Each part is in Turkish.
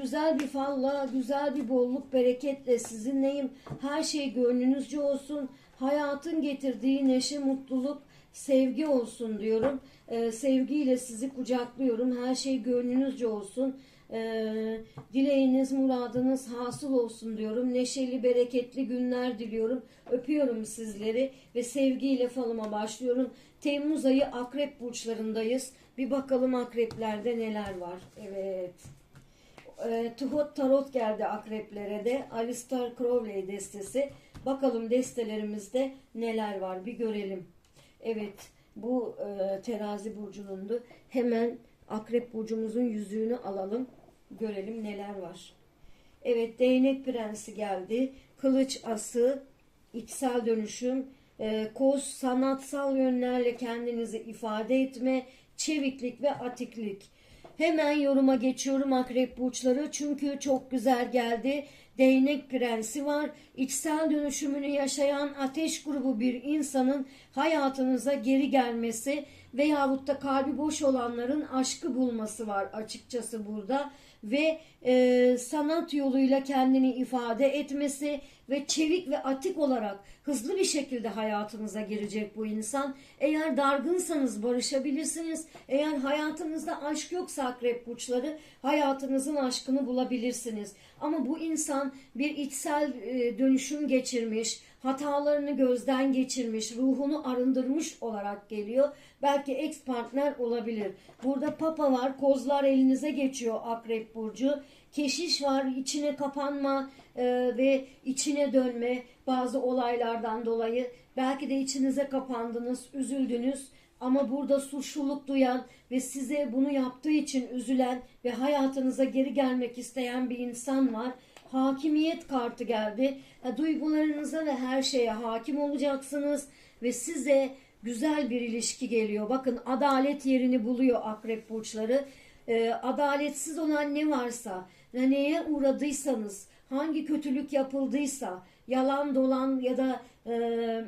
güzel bir falla, güzel bir bolluk, bereketle sizinleyim. Her şey gönlünüzce olsun. Hayatın getirdiği neşe, mutluluk, sevgi olsun diyorum. Ee, sevgiyle sizi kucaklıyorum. Her şey gönlünüzce olsun. Ee, dileğiniz, muradınız hasıl olsun diyorum. Neşeli, bereketli günler diliyorum. Öpüyorum sizleri ve sevgiyle falıma başlıyorum. Temmuz ayı akrep burçlarındayız. Bir bakalım akreplerde neler var. Evet. E, Tuhot Tarot geldi akreplere de. Alistair Crowley destesi. Bakalım destelerimizde neler var bir görelim. Evet bu e, terazi burcunundu. Hemen akrep burcumuzun yüzüğünü alalım. Görelim neler var. Evet değnek prensi geldi. Kılıç ası, içsel dönüşüm, e, koz sanatsal yönlerle kendinizi ifade etme, çeviklik ve atiklik. Hemen yoruma geçiyorum akrep burçları çünkü çok güzel geldi. Değnek prensi var. İçsel dönüşümünü yaşayan ateş grubu bir insanın hayatınıza geri gelmesi veyahut da kalbi boş olanların aşkı bulması var açıkçası burada ve e, sanat yoluyla kendini ifade etmesi ve çevik ve atik olarak hızlı bir şekilde hayatınıza girecek bu insan. Eğer dargınsanız barışabilirsiniz. Eğer hayatınızda aşk yoksa akrep burçları hayatınızın aşkını bulabilirsiniz. Ama bu insan bir içsel e, dönüşüm geçirmiş, hatalarını gözden geçirmiş, ruhunu arındırmış olarak geliyor. Belki ex partner olabilir. Burada papa var, kozlar elinize geçiyor akrep burcu. Keşiş var, içine kapanma e, ve içine dönme bazı olaylardan dolayı. Belki de içinize kapandınız, üzüldünüz. Ama burada suçluluk duyan ve size bunu yaptığı için üzülen ve hayatınıza geri gelmek isteyen bir insan var. Hakimiyet kartı geldi. Duygularınıza ve her şeye hakim olacaksınız ve size güzel bir ilişki geliyor. Bakın adalet yerini buluyor akrep burçları. Ee, adaletsiz olan ne varsa, neye uğradıysanız, hangi kötülük yapıldıysa, yalan dolan ya da e,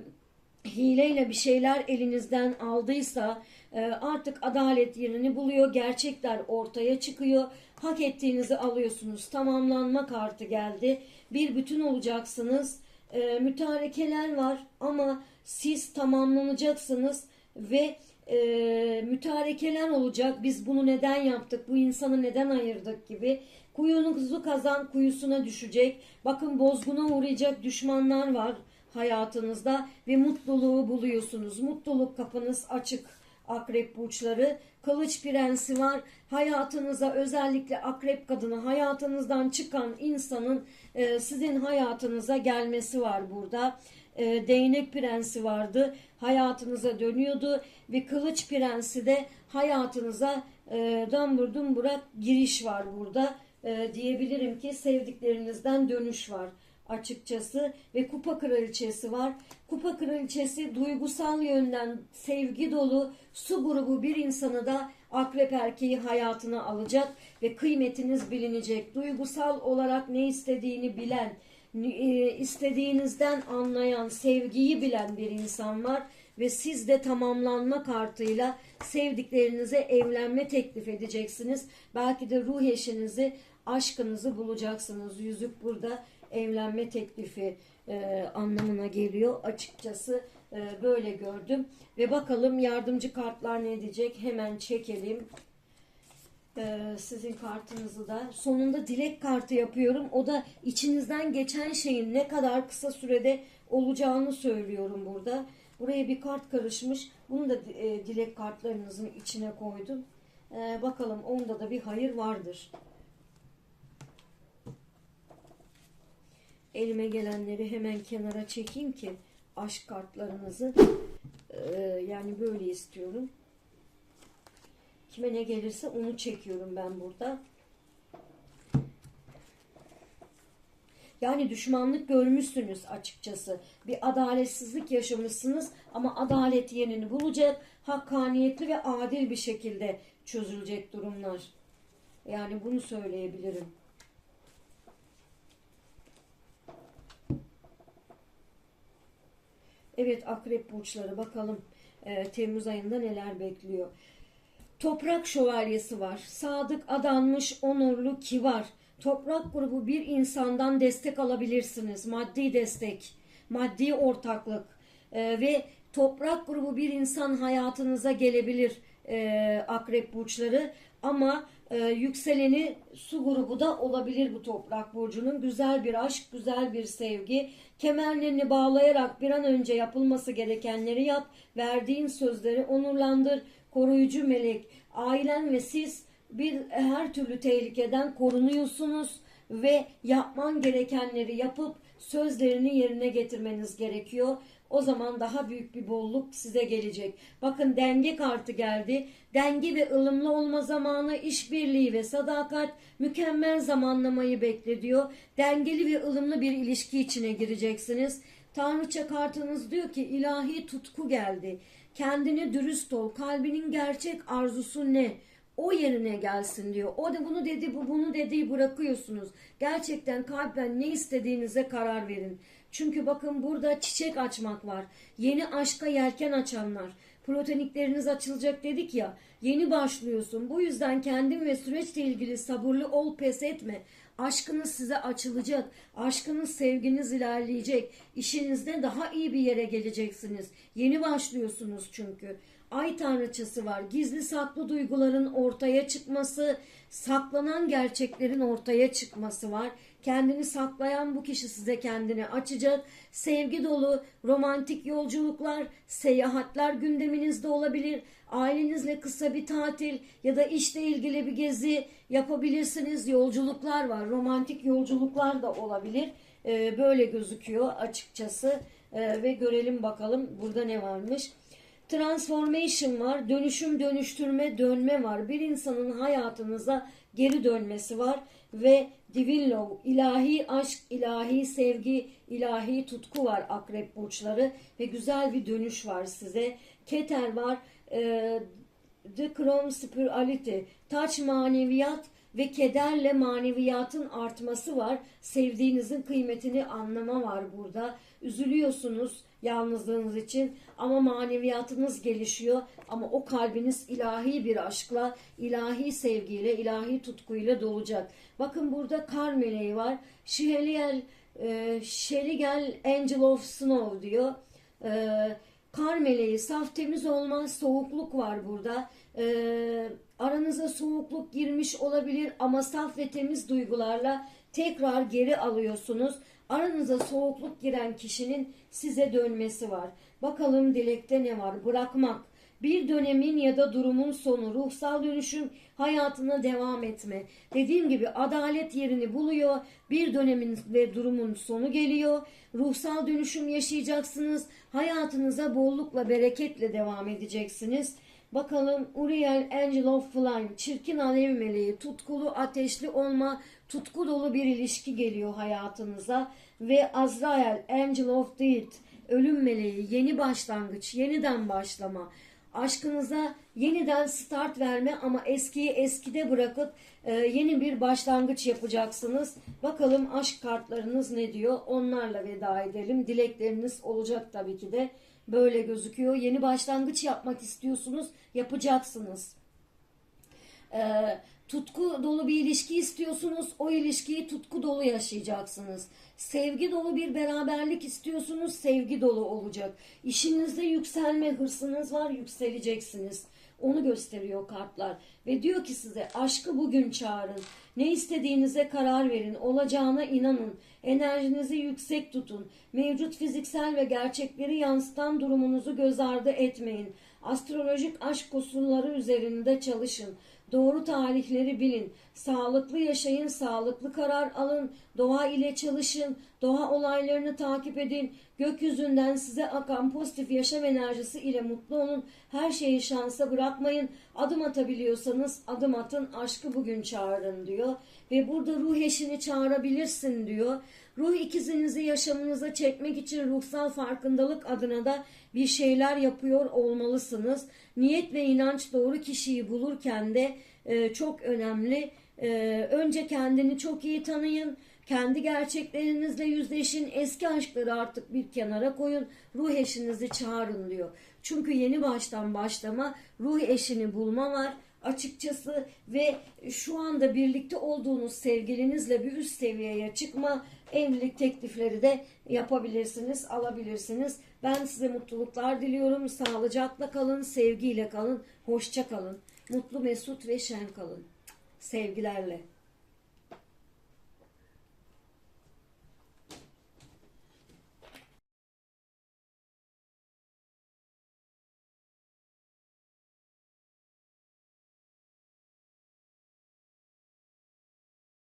hileyle bir şeyler elinizden aldıysa e, artık adalet yerini buluyor. Gerçekler ortaya çıkıyor. Hak ettiğinizi alıyorsunuz. Tamamlanma kartı geldi. Bir bütün olacaksınız. E, mütarekeler var ama siz tamamlanacaksınız ve e, mütarekeler olacak. Biz bunu neden yaptık? Bu insanı neden ayırdık gibi. Kuyunuzu kazan kuyusuna düşecek. Bakın bozguna uğrayacak düşmanlar var hayatınızda ve mutluluğu buluyorsunuz. Mutluluk kapınız açık akrep burçları. Kılıç prensi var. Hayatınıza özellikle akrep kadını hayatınızdan çıkan insanın e, sizin hayatınıza gelmesi var burada. E, değnek prensi vardı. Hayatınıza dönüyordu ve kılıç prensi de hayatınıza e, dambur dumburak giriş var burada. E, diyebilirim ki sevdiklerinizden dönüş var açıkçası ve kupa kraliçesi var. Kupa kraliçesi duygusal yönden sevgi dolu su grubu bir insanı da akrep erkeği hayatına alacak ve kıymetiniz bilinecek. Duygusal olarak ne istediğini bilen, e, istediğinizden anlayan, sevgiyi bilen bir insan var ve siz de tamamlanma kartıyla sevdiklerinize evlenme teklif edeceksiniz. Belki de ruh eşinizi, aşkınızı bulacaksınız. Yüzük burada evlenme teklifi e, anlamına geliyor. Açıkçası e, böyle gördüm. Ve bakalım yardımcı kartlar ne diyecek? Hemen çekelim. E, sizin kartınızı da. Sonunda dilek kartı yapıyorum. O da içinizden geçen şeyin ne kadar kısa sürede olacağını söylüyorum burada. Buraya bir kart karışmış. Bunu da e, dilek kartlarınızın içine koydum. E, bakalım onda da bir hayır vardır. Elime gelenleri hemen kenara çekeyim ki aşk kartlarınızı e, yani böyle istiyorum. Kime ne gelirse onu çekiyorum ben burada. Yani düşmanlık görmüşsünüz açıkçası. Bir adaletsizlik yaşamışsınız ama adalet yerini bulacak. Hakkaniyetli ve adil bir şekilde çözülecek durumlar. Yani bunu söyleyebilirim. Evet akrep burçları bakalım e, Temmuz ayında neler bekliyor. Toprak şövalyesi var. Sadık adanmış onurlu ki var. Toprak grubu bir insandan destek alabilirsiniz. Maddi destek, maddi ortaklık Ee, ve toprak grubu bir insan hayatınıza gelebilir e, akrep burçları ama e, yükseleni su grubu da olabilir bu toprak burcunun. Güzel bir aşk, güzel bir sevgi. Kemerlerini bağlayarak bir an önce yapılması gerekenleri yap. Verdiğin sözleri onurlandır. Koruyucu melek, ailen ve siz bir her türlü tehlikeden korunuyorsunuz ve yapman gerekenleri yapıp sözlerini yerine getirmeniz gerekiyor. O zaman daha büyük bir bolluk size gelecek. Bakın denge kartı geldi. Denge ve ılımlı olma zamanı, işbirliği ve sadakat mükemmel zamanlamayı beklediyor. Dengeli ve ılımlı bir ilişki içine gireceksiniz. Tanrıça kartınız diyor ki ilahi tutku geldi. Kendini dürüst ol. Kalbinin gerçek arzusu ne? O yerine gelsin diyor. O da bunu dedi, bu bunu dediği bırakıyorsunuz. Gerçekten kalpten ne istediğinize karar verin. Çünkü bakın burada çiçek açmak var. Yeni aşka yelken açanlar. Platonikleriniz açılacak dedik ya. Yeni başlıyorsun. Bu yüzden kendin ve süreçle ilgili sabırlı ol, pes etme. Aşkınız size açılacak. Aşkınız, sevginiz ilerleyecek. İşinizde daha iyi bir yere geleceksiniz. Yeni başlıyorsunuz çünkü. Ay tanrıçası var. Gizli saklı duyguların ortaya çıkması, saklanan gerçeklerin ortaya çıkması var. Kendini saklayan bu kişi size kendini açacak. Sevgi dolu romantik yolculuklar, seyahatler gündeminizde olabilir. Ailenizle kısa bir tatil ya da işle ilgili bir gezi yapabilirsiniz. Yolculuklar var. Romantik yolculuklar da olabilir. Ee, böyle gözüküyor açıkçası. Ee, ve görelim bakalım burada ne varmış. Transformation var. Dönüşüm, dönüştürme, dönme var. Bir insanın hayatınıza geri dönmesi var ve divine love, ilahi aşk, ilahi sevgi, ilahi tutku var akrep burçları ve güzel bir dönüş var size. Keter var. E, The Chrome Spirituality, taç maneviyat ve kederle maneviyatın artması var. Sevdiğinizin kıymetini anlama var burada. Üzülüyorsunuz yalnızlığınız için ama maneviyatınız gelişiyor ama o kalbiniz ilahi bir aşkla, ilahi sevgiyle, ilahi tutkuyla dolacak. Bakın burada kar meleği var. Şiheliel, e, Şeligel Angel of Snow diyor. E, kar meleği saf temiz olmaz, soğukluk var burada. E, aranıza soğukluk girmiş olabilir ama saf ve temiz duygularla tekrar geri alıyorsunuz. Aranıza soğukluk giren kişinin size dönmesi var. Bakalım dilekte ne var? Bırakmak. Bir dönemin ya da durumun sonu, ruhsal dönüşüm, hayatına devam etme. Dediğim gibi adalet yerini buluyor. Bir dönemin ve durumun sonu geliyor. Ruhsal dönüşüm yaşayacaksınız. Hayatınıza bollukla, bereketle devam edeceksiniz. Bakalım Uriel Angel of Flame, çirkin alev meleği, tutkulu ateşli olma, tutku dolu bir ilişki geliyor hayatınıza. Ve Azrael Angel of Death, ölüm meleği, yeni başlangıç, yeniden başlama. Aşkınıza yeniden start verme ama eskiyi eskide bırakıp e, yeni bir başlangıç yapacaksınız. Bakalım aşk kartlarınız ne diyor? Onlarla veda edelim. Dilekleriniz olacak tabii ki de. Böyle gözüküyor. Yeni başlangıç yapmak istiyorsunuz, yapacaksınız. Ee, tutku dolu bir ilişki istiyorsunuz, o ilişkiyi tutku dolu yaşayacaksınız. Sevgi dolu bir beraberlik istiyorsunuz, sevgi dolu olacak. İşinizde yükselme hırsınız var, yükseleceksiniz. Onu gösteriyor kartlar. Ve diyor ki size aşkı bugün çağırın. Ne istediğinize karar verin. Olacağına inanın. Enerjinizi yüksek tutun. Mevcut fiziksel ve gerçekleri yansıtan durumunuzu göz ardı etmeyin. Astrolojik aşk koşulları üzerinde çalışın. Doğru tarihleri bilin. Sağlıklı yaşayın, sağlıklı karar alın. Doğa ile çalışın. Doğa olaylarını takip edin. Gökyüzünden size akan pozitif yaşam enerjisi ile mutlu olun. Her şeyi şansa bırakmayın. Adım atabiliyorsanız adım atın. Aşkı bugün çağırın diyor. Ve burada ruh eşini çağırabilirsin diyor. Ruh ikizinizi yaşamınıza çekmek için ruhsal farkındalık adına da bir şeyler yapıyor olmalısınız. Niyet ve inanç doğru kişiyi bulurken de e, çok önemli. E, önce kendini çok iyi tanıyın. Kendi gerçeklerinizle yüzleşin. Eski aşkları artık bir kenara koyun. Ruh eşinizi çağırın diyor. Çünkü yeni baştan başlama, ruh eşini bulma var. Açıkçası ve şu anda birlikte olduğunuz sevgilinizle bir üst seviyeye çıkma evlilik teklifleri de yapabilirsiniz, alabilirsiniz. Ben size mutluluklar diliyorum. Sağlıcakla kalın, sevgiyle kalın, hoşça kalın. Mutlu, mesut ve şen kalın. Sevgilerle.